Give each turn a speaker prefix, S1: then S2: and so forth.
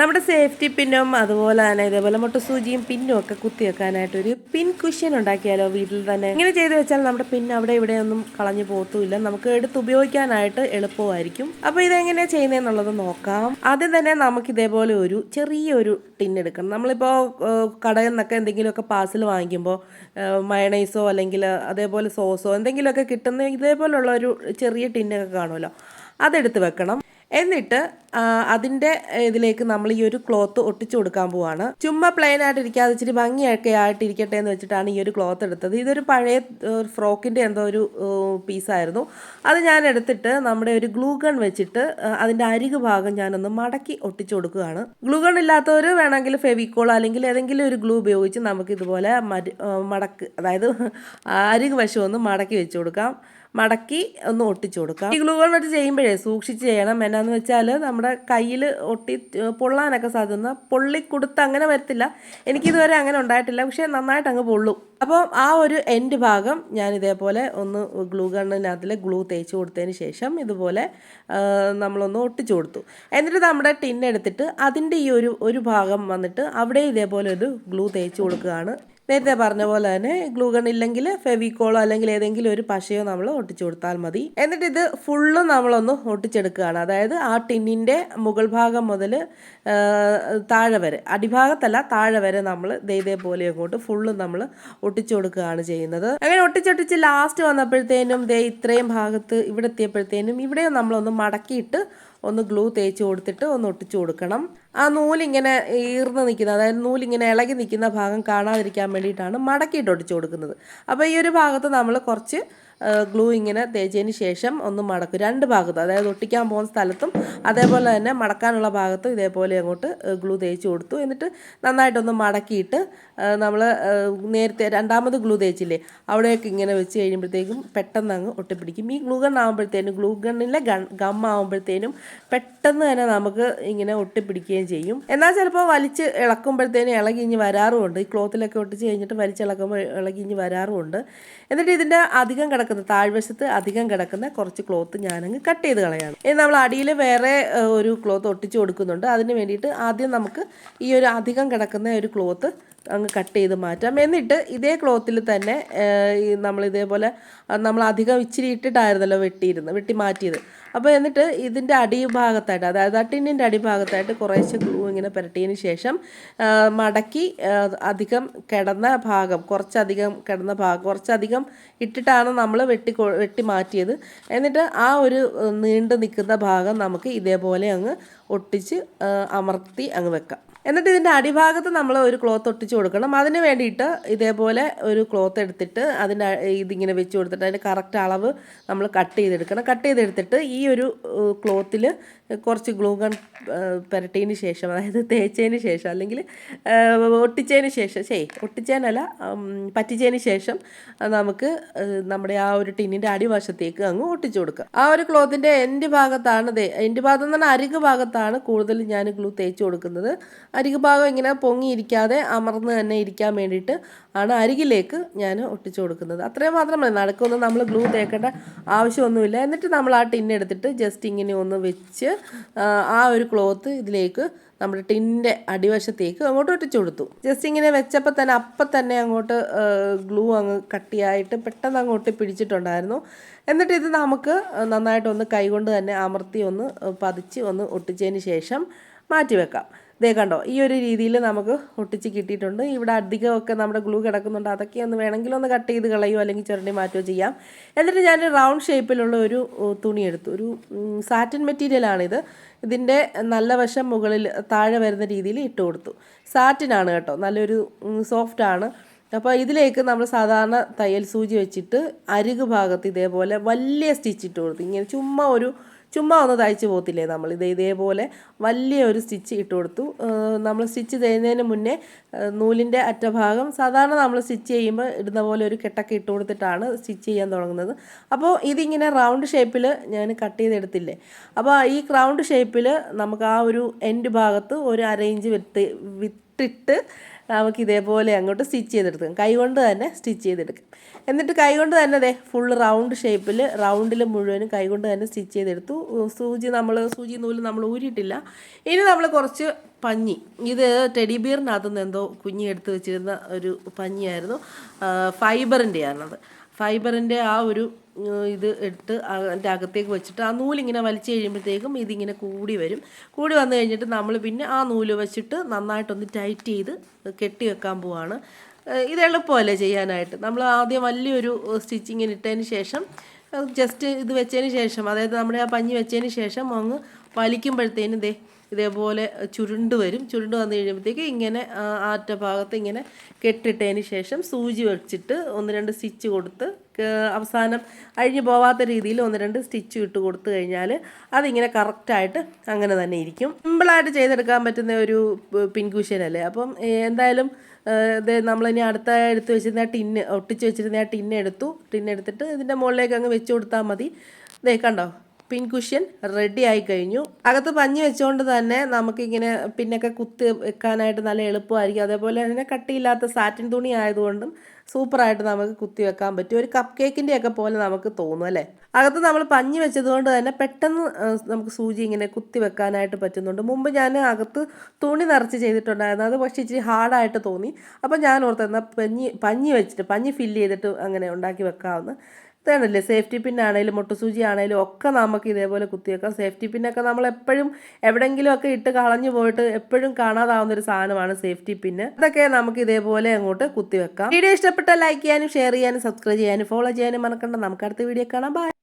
S1: നമ്മുടെ സേഫ്റ്റി പിന്നും അതുപോലെ തന്നെ ഇതേപോലെ മുട്ടസൂചിയും പിന്നും ഒക്കെ കുത്തി വെക്കാനായിട്ട് ഒരു പിൻ കുഷ്യൻ ഉണ്ടാക്കിയാലോ വീട്ടിൽ തന്നെ. ഇങ്ങനെ ചെയ്ത് വെച്ചാൽ നമ്മുടെ പിൻ അവിടെ ഇവിടെ ഒന്നും കളഞ്ഞു പോകത്തുമില്ല നമുക്ക് എടുത്ത് ഉപയോഗിക്കാനായിട്ട് എളുപ്പമായിരിക്കും. അപ്പൊ ഇതെങ്ങനെയാ ചെയ്യുന്നതെന്നുള്ളത് നോക്കാം. ആദ്യം തന്നെ നമുക്ക് ഇതേപോലെ ഒരു ചെറിയൊരു ടിൻ എടുക്കണം. നമ്മളിപ്പോ കടയിൽ നിന്നൊക്കെ എന്തെങ്കിലുമൊക്കെ പാഴ്സൽ വാങ്ങിക്കുമ്പോൾ മയണൈസോ അല്ലെങ്കിൽ അതേപോലെ സോസോ എന്തെങ്കിലുമൊക്കെ കിട്ടുന്ന ഇതേപോലുള്ള ഒരു ചെറിയ ടിന്നൊക്കെ കാണുമല്ലോ. അതെടുത്ത് വെക്കണം. എന്നിട്ട് അതിന്റെ ഇതിലേക്ക് നമ്മൾ ഈ ഒരു ക്ലോത്ത് ഒട്ടിച്ചു കൊടുക്കാൻ പോവാണ്. ചുമ്മാ പ്ലെയിൻ ആയിട്ട് ഇരിക്കാതെ ഇച്ചിരി ഭംഗിയൊക്കെ ആയിട്ട് ഇരിക്കട്ടെ എന്ന് വെച്ചിട്ടാണ് ഈ ഒരു ക്ലോത്ത് എടുത്തത്. ഇതൊരു പഴയ ഫ്രോക്കിന്റെ എന്തോ ഒരു പീസായിരുന്നു അത് ഞാൻ എടുത്തിട്ട് നമ്മുടെ ഒരു ഗ്ലൂഗൺ വെച്ചിട്ട് അതിന്റെ അരികു ഭാഗം ഞാനൊന്ന് മടക്കി ഒട്ടിച്ചു കൊടുക്കുകയാണ്. ഗ്ലൂഗൺ ഇല്ലാത്തവർ വേണമെങ്കിൽ ഫെവിക്കോൾ അല്ലെങ്കിൽ ഏതെങ്കിലും ഒരു ഗ്ലൂ ഉപയോഗിച്ച് നമുക്ക് ഇതുപോലെ മടക്ക് അതായത് അരികു വശം ഒന്ന് മടക്കി വെച്ച് കൊടുക്കാം. മടക്കി ഒന്ന് ഒട്ടിച്ചു കൊടുക്കാം. ഈ ഗ്ലൂ ഗൺ വെച്ച് ചെയ്യുമ്പോഴേ സൂക്ഷിച്ച് ചെയ്യണം. എന്നാന്ന് വെച്ചാൽ നമ്മുടെ കയ്യിൽ ഒട്ടി പൊള്ളാനൊക്കെ സാധ്യത പൊള്ളി കൊടുത്ത് അങ്ങനെ വരത്തില്ല. എനിക്കിതുവരെ അങ്ങനെ ഉണ്ടായിട്ടില്ല. പക്ഷേ നന്നായിട്ട് അങ്ങ് പൊള്ളും. അപ്പോൾ ആ ഒരു എൻഡ് ഭാഗം ഞാൻ ഇതേപോലെ ഒന്ന് ഗ്ലൂ ഗണ്ണിനകത്തിൽ ഗ്ലൂ തേച്ച് കൊടുത്തതിന് ശേഷം ഇതുപോലെ നമ്മളൊന്ന് ഒട്ടിച്ചു കൊടുത്തു. എന്നിട്ട് നമ്മുടെ ടിന്നെടുത്തിട്ട് അതിന്റെ ഈ ഒരു ഒരു ഭാഗം വന്നിട്ട് അവിടെ ഇതേപോലെ ഒരു ഗ്ലൂ തേച്ച് കൊടുക്കുകയാണ്. നേരത്തെ പറഞ്ഞ പോലെ തന്നെ ഗ്ലൂഗൺ ഇല്ലെങ്കിൽ ഫെവിക്കോളോ അല്ലെങ്കിൽ ഏതെങ്കിലും ഒരു പശയോ നമ്മൾ ഒട്ടിച്ചു കൊടുത്താൽ മതി. എന്നിട്ട് ഇത് ഫുള്ള് നമ്മളൊന്ന് ഒട്ടിച്ചെടുക്കുകയാണ്. അതായത് ആ ടിന്നിന്റെ മുകൾ ഭാഗം മുതൽ താഴെ വരെ അടിഭാഗത്തല്ല താഴെ വരെ നമ്മൾ ദേ പോലെ അങ്ങോട്ട് ഫുള്ള് നമ്മൾ ഒട്ടിച്ചു കൊടുക്കുകയാണ് ചെയ്യുന്നത്. അങ്ങനെ ഒട്ടിച്ചൊട്ടിച്ച് ലാസ്റ്റ് വന്നപ്പോഴത്തേനും ദേ ഇത്രയും ഭാഗത്ത് ഇവിടെ എത്തിയപ്പോഴത്തേനും ഇവിടെ നമ്മളൊന്ന് മടക്കിയിട്ട് ഒന്ന് ഗ്ലൂ തേച്ച് കൊടുത്തിട്ട് ഒന്ന് ഒട്ടിച്ചു കൊടുക്കണം. ആ നൂലിങ്ങനെ ഈർന്ന് നിൽക്കുന്ന അതായത് നൂലിങ്ങനെ ഇളകി നിൽക്കുന്ന ഭാഗം കാണാതിരിക്കാൻ വേണ്ടിയിട്ടാണ് മടക്കിയിട്ട് ഒട്ടിച്ചു കൊടുക്കുന്നത്. അപ്പോൾ ഈ ഒരു ഭാഗത്ത് നമ്മൾ കുറച്ച് ഗ്ലൂ ഇങ്ങനെ തേച്ചതിന് ശേഷം ഒന്ന് മടക്കും. രണ്ട് ഭാഗത്തും അതായത് ഒട്ടിക്കാൻ പോകുന്ന സ്ഥലത്തും അതേപോലെ തന്നെ മടക്കാനുള്ള ഭാഗത്തും ഇതേപോലെ അങ്ങോട്ട് ഗ്ലൂ തേച്ച് കൊടുത്തു. എന്നിട്ട് നന്നായിട്ടൊന്ന് മടക്കിയിട്ട് നമ്മൾ നേരത്തെ രണ്ടാമത് ഗ്ലൂ തേച്ചില്ലേ അവിടെയൊക്കെ ഇങ്ങനെ വെച്ച് കഴിയുമ്പോഴത്തേക്കും പെട്ടെന്ന് അങ്ങ് ഒട്ടിപ്പിടിക്കും. ഈ ഗ്ലൂ ഗൺ ഗ്ലൂ ഗണ്ണിലെ ഗൺ ഗം ആകുമ്പോഴത്തേനും പെട്ടെന്ന് തന്നെ നമുക്ക് ഇങ്ങനെ ഒട്ടിപ്പിടിക്കുകയും ചെയ്യും. എന്നാൽ ചിലപ്പോൾ വലിച്ച് ഇളക്കുമ്പോഴത്തേനും ഇളകി ഇഞ്ഞ് വരാറുമുണ്ട്. ഈ ക്ലോത്തിലൊക്കെ ഒട്ടിച്ച് കഴിഞ്ഞിട്ട് വലിച്ചിളക്കുമ്പോൾ ഇളകി ഇഞ്ഞ് വരാറുമുണ്ട്. എന്നിട്ട് ഇതിന്റെ അധികം താഴ്വശത്ത് അധികം കിടക്കുന്ന കുറച്ച് ക്ലോത്ത് ഞാനങ്ങ് കട്ട് ചെയ്ത് കളയാണ്. ഇനി നമ്മൾ അടിയിൽ വേറെ ഒരു ക്ലോത്ത് ഒട്ടിച്ച് കൊടുക്കുന്നുണ്ട്. അതിന് വേണ്ടിയിട്ട് ആദ്യം നമുക്ക് ഈ ഒരു അധികം കിടക്കുന്ന ഒരു ക്ലോത്ത് അങ്ങ് കട്ട് ചെയ്ത് മാറ്റാം. എന്നിട്ട് ഇതേ ക്ലോത്തിൽ തന്നെ നമ്മൾ ഇതേപോലെ നമ്മൾ അധികം ഇച്ചിരി ഇട്ടിട്ടായിരുന്നല്ലോ വെട്ടിയിരുന്നത് വെട്ടി മാറ്റിയത്. അപ്പോൾ എന്നിട്ട് ഇതിന്റെ അടിഭാഗത്തായിട്ട് അതായത് ആ ടിന്നിന്റെ അടിഭാഗത്തായിട്ട് കുറേശ്ശെ ഗ്ലൂ ഇങ്ങനെ പുരട്ടിയതിന് ശേഷം മടക്കി അധികം കിടന്ന ഭാഗം കുറച്ചധികം കിടന്ന ഭാഗം കുറച്ചധികം ഇട്ടിട്ടാണ് നമ്മൾ വെട്ടി വെട്ടി മാറ്റിയത്. എന്നിട്ട് ആ ഒരു നീണ്ടു നിൽക്കുന്ന ഭാഗം നമുക്ക് ഇതേപോലെ അങ്ങ് ഒട്ടിച്ച് അമർത്തി അങ്ങ് വെക്കാം. എന്നിട്ട് ഇതിന്റെ അടിഭാഗത്ത് നമ്മൾ ഒരു ക്ലോത്ത് ഒട്ടിച്ച് കൊടുക്കണം. അതിന് വേണ്ടിയിട്ട് ഇതേപോലെ ഒരു ക്ലോത്ത് എടുത്തിട്ട് അതിന്റെ ഇതിങ്ങനെ വെച്ച് കൊടുത്തിട്ട് അതിന്റെ കറക്റ്റ് അളവ് നമ്മൾ കട്ട് ചെയ്തെടുക്കണം. കട്ട് ചെയ്തെടുത്തിട്ട് ഈ ഒരു ക്ലോത്തിൽ കുറച്ച് ഗ്ലൂ ഗൺ പുരട്ടിയതിന് ശേഷം അതായത് തേച്ചതിന് ശേഷം അല്ലെങ്കിൽ ഒട്ടിച്ചതിന് ശേഷം ശരി ഒട്ടിച്ചതിനല്ല പറ്റിച്ചതിന് ശേഷം നമുക്ക് നമ്മുടെ ആ ഒരു ടിന്നിന്റെ അടിവശത്തേക്ക് അങ്ങ് ഒട്ടിച്ചു കൊടുക്കുക ആ ഒരു ക്ലോത്തിന്റെ എന്റെ ഭാഗത്താണ് ദേ എൻഡ് ഭാഗത്ത് എന്ന് പറഞ്ഞാൽ അരികു ഭാഗത്താണ് കൂടുതൽ ഞാൻ ഗ്ലൂ തേച്ച് കൊടുക്കുന്നത്. അരികു ഭാഗം ഇങ്ങനെ പൊങ്ങിയിരിക്കാതെ അമർന്ന് തന്നെ ഇരിക്കാൻ വേണ്ടിയിട്ട് ആണ് അരികിലേക്ക് ഞാൻ ഒട്ടിച്ചു കൊടുക്കുന്നത്. അത്രയും മാത്രമല്ല നടക്കൊന്നും നമ്മൾ ഗ്ലൂ തേക്കേണ്ട ആവശ്യമൊന്നുമില്ല. എന്നിട്ട് നമ്മൾ ആ ടിന്നെടുത്തിട്ട് ജസ്റ്റ് ഇങ്ങനെ ഒന്ന് വെച്ച് ആ, ഒരു ക്ലോത്ത് ഇതിലേക്ക് നമ്മുടെ ടിന്റെ അടിവശത്തേക്ക് അങ്ങോട്ട് ഒട്ടിച്ചു കൊടുത്തു. ജസ്റ്റ് ഇങ്ങനെ വെച്ചപ്പോൾ തന്നെ അപ്പം തന്നെ അങ്ങോട്ട് ഗ്ലൂ അങ്ങ് കട്ടിയായിട്ട് പെട്ടെന്ന് അങ്ങോട്ട് പിടിച്ചിട്ടുണ്ടായിരുന്നു. എന്നിട്ട് ഇത് നമുക്ക് നന്നായിട്ടൊന്ന് കൈകൊണ്ട് തന്നെ അമർത്തി ഒന്ന് പതിച്ച് ഒന്ന് ഒട്ടിച്ചതിന് ശേഷം മാറ്റി വെക്കാം ദേ കണ്ടോ ഈ ഒരു രീതിയിൽ നമുക്ക് ഒട്ടിച്ച് കിട്ടിയിട്ടുണ്ട്. ഇവിടെ അധികമൊക്കെ നമ്മുടെ ഗ്ലൂ കിടക്കുന്നുണ്ട്. അതൊക്കെ ഒന്ന് വേണമെങ്കിൽ ഒന്ന് കട്ട് ചെയ്ത് കളയോ അല്ലെങ്കിൽ ചുരണ്ടി മാറ്റുകയോ ചെയ്യാം. എന്നിട്ട് ഞാൻ റൗണ്ട് ഷേപ്പിലുള്ള ഒരു തുണി എടുത്തു. ഒരു സാറ്റിൻ മെറ്റീരിയലാണിത് ഇതിന്റെ നല്ല വശം മുകളിൽ താഴെ വരുന്ന രീതിയിൽ ഇട്ട് കൊടുത്തു. സാറ്റിനാണ് കേട്ടോ. നല്ലൊരു സോഫ്റ്റ് ആണ്. അപ്പോൾ ഇതിലേക്ക് നമ്മൾ സാധാരണ തയ്യൽ സൂചി വെച്ചിട്ട് അരികു ഭാഗത്ത് ഇതേപോലെ വലിയ സ്റ്റിച്ച് ഇട്ട് കൊടുത്തു. ഇങ്ങനെ ചുമ്മാ ഒരു ചുമ്മാ ഒന്ന് തയ്ച്ച് പോകത്തില്ലേ നമ്മൾ? ഇത് ഇതേപോലെ വലിയ ഒരു സ്റ്റിച്ച് ഇട്ട് കൊടുത്തു. നമ്മൾ സ്റ്റിച്ച് ചെയ്യുന്നതിന് മുന്നേ നൂലിന്റെ അറ്റഭാഗം സാധാരണ നമ്മൾ സ്റ്റിച്ച് ചെയ്യുമ്പോൾ ഇടുന്ന പോലെ ഒരു കെട്ടൊക്കെ ഇട്ട് കൊടുത്തിട്ടാണ് സ്റ്റിച്ച് ചെയ്യാൻ തുടങ്ങുന്നത്. അപ്പോൾ ഇതിങ്ങനെ റൗണ്ട് ഷേപ്പിൽ ഞാൻ കട്ട് ചെയ്തെടുത്തില്ലേ? അപ്പോൾ ഈ റൗണ്ട് ഷേപ്പിൽ നമുക്ക് ആ ഒരു എൻഡ് ഭാഗത്ത് ഒരു അരയിഞ്ച് വിത്ത് വിത്ത് ഇട്ടിട്ട് നമുക്ക് ഇതേപോലെ അങ്ങോട്ട് സ്റ്റിച്ച് ചെയ്തെടുക്കാം. കൈ കൊണ്ട് തന്നെ സ്റ്റിച്ച് ചെയ്തെടുക്കാം. എന്നിട്ട് കൈ കൊണ്ട് തന്നെ അതെ ഫുൾ റൗണ്ട് ഷേപ്പിൽ റൗണ്ടിൽ മുഴുവനും കൈ കൊണ്ട് തന്നെ സ്റ്റിച്ച് ചെയ്തെടുത്തു. സൂചി നമ്മൾ സൂചി നൂൽ നമ്മൾ ഊരിയിട്ടില്ല. ഇനി നമ്മൾ കുറച്ച് പഞ്ഞി. ഇത് ടെഡി ബിയറിനകത്തു നിന്ന് എന്തോ കുഞ്ഞി എടുത്ത് വെച്ചിരുന്ന ഒരു പഞ്ഞിയായിരുന്നു. ഫൈബറിന്റെ ആണത്. ഫൈബറിന്റെ ആ ഒരു ഇത് എടുത്ത് അതിന്റെ അകത്തേക്ക് വെച്ചിട്ട് ആ നൂലിങ്ങനെ വലിച്ചു കഴിയുമ്പോഴത്തേക്കും ഇതിങ്ങനെ കൂടി വരും. കൂടി വന്നു കഴിഞ്ഞിട്ട് നമ്മൾ പിന്നെ ആ നൂൽ വെച്ചിട്ട് നന്നായിട്ടൊന്ന് ടൈറ്റ് ചെയ്ത് കെട്ടി വെക്കാൻ പോവാണ്. ഇത് എളുപ്പമല്ലേ ചെയ്യാനായിട്ട്? നമ്മൾ ആദ്യം വലിയൊരു സ്റ്റിച്ചിങ്ങിന് ഇട്ടതിന് ശേഷം ജസ്റ്റ് ഇത് വെച്ചതിന് ശേഷം അതായത് നമ്മുടെ ആ പഞ്ഞി വെച്ചതിന് ശേഷം അങ്ങ് വലിക്കുമ്പോഴത്തേനും ദേ ഇതേപോലെ ചുരുണ്ട് വരും. ചുരുണ്ട് വന്നു കഴിയുമ്പോഴത്തേക്ക് ഇങ്ങനെ ആറ്റ ഭാഗത്ത് ഇങ്ങനെ കെട്ടിട്ടതിന് ശേഷം സൂചി വെച്ചിട്ട് ഒന്ന് രണ്ട് സ്റ്റിച്ച് കൊടുത്ത് അവസാനം അഴിഞ്ഞു പോവാത്ത രീതിയിൽ ഒന്ന് രണ്ട് സ്റ്റിച്ച് ഇട്ട് കൊടുത്തു കഴിഞ്ഞാൽ അതിങ്ങനെ കറക്റ്റായിട്ട് അങ്ങനെ തന്നെ ഇരിക്കും. സിമ്പിളായിട്ട് ചെയ്തെടുക്കാൻ പറ്റുന്ന ഒരു പിൻകുഷ്യനല്ലേ അപ്പം എന്തായാലും ഇത് നമ്മളിനി അടുത്ത എടുത്ത് വെച്ചിരുന്ന ടിന്ന് ഒട്ടിച്ച് വെച്ചിരുന്ന ആ ടിന്ന് എടുത്തു. ടിന്ന് എടുത്തിട്ട് ഇതിന്റെ മുകളിലേക്ക് അങ്ങ് വെച്ച് കൊടുത്താൽ മതി. ദേ കണ്ടോ? പിൻ കുഷ്യൻ റെഡി ആയി കഴിഞ്ഞു. അകത്ത് പഞ്ഞി വെച്ചുകൊണ്ട് തന്നെ നമുക്കിങ്ങനെ പിന്നൊക്കെ കുത്തി വെക്കാനായിട്ട് നല്ല എളുപ്പമായിരിക്കും. അതേപോലെ തന്നെ കട്ടിയില്ലാത്ത സാറ്റിൻ തുണി ആയതുകൊണ്ടും സൂപ്പറായിട്ട് നമുക്ക് കുത്തി വെക്കാൻ പറ്റും. ഒരു കപ്പ് കേക്കിന്റെ ഒക്കെ പോലെ നമുക്ക് തോന്നും അല്ലേ? അകത്ത് നമ്മൾ പഞ്ഞി വെച്ചതുകൊണ്ട് തന്നെ പെട്ടെന്ന് നമുക്ക് സൂചി ഇങ്ങനെ കുത്തി വെക്കാനായിട്ട് പറ്റുന്നുണ്ട്. മുമ്പ് ഞാൻ അകത്ത് തുണി നിറച്ച് ചെയ്തിട്ടുണ്ടായിരുന്നു. അത് പക്ഷേ ഇച്ചിരി ഹാർഡായിട്ട് തോന്നി. അപ്പോൾ ഞാൻ ഓർത്തുന്ന പഞ്ഞി പഞ്ഞി വെച്ചിട്ട് പഞ്ഞി ഫില്ല് ചെയ്തിട്ട് അങ്ങനെ ഉണ്ടാക്കി വെക്കാവുന്ന ഇതാണല്ലേ സേഫ്റ്റി പിന്നാണേലും മുട്ടുസൂചി ആണേലും ഒക്കെ നമുക്ക് ഇതേപോലെ കുത്തിവെക്കാം. സേഫ്റ്റി പിന്നൊക്കെ നമ്മൾ എപ്പോഴും എവിടെയെങ്കിലും ഒക്കെ ഇട്ട് കളഞ്ഞു പോയിട്ട് എപ്പോഴും കാണാതാവുന്ന ഒരു സാധനമാണ് സേഫ്റ്റി പിന്ന് അതൊക്കെ നമുക്ക് ഇതേപോലെ അങ്ങോട്ട് കുത്തിവെക്കാം. വീഡിയോ ഇഷ്ടപ്പെട്ട ലൈക്ക് ചെയ്യാനും ഷെയർ ചെയ്യാനും സബ്സ്ക്രൈബ് ചെയ്യാനും ഫോളോ ചെയ്യാനും മറക്കണ്ട. നമുക്ക് അടുത്ത വീഡിയോ കാണാം. ബൈ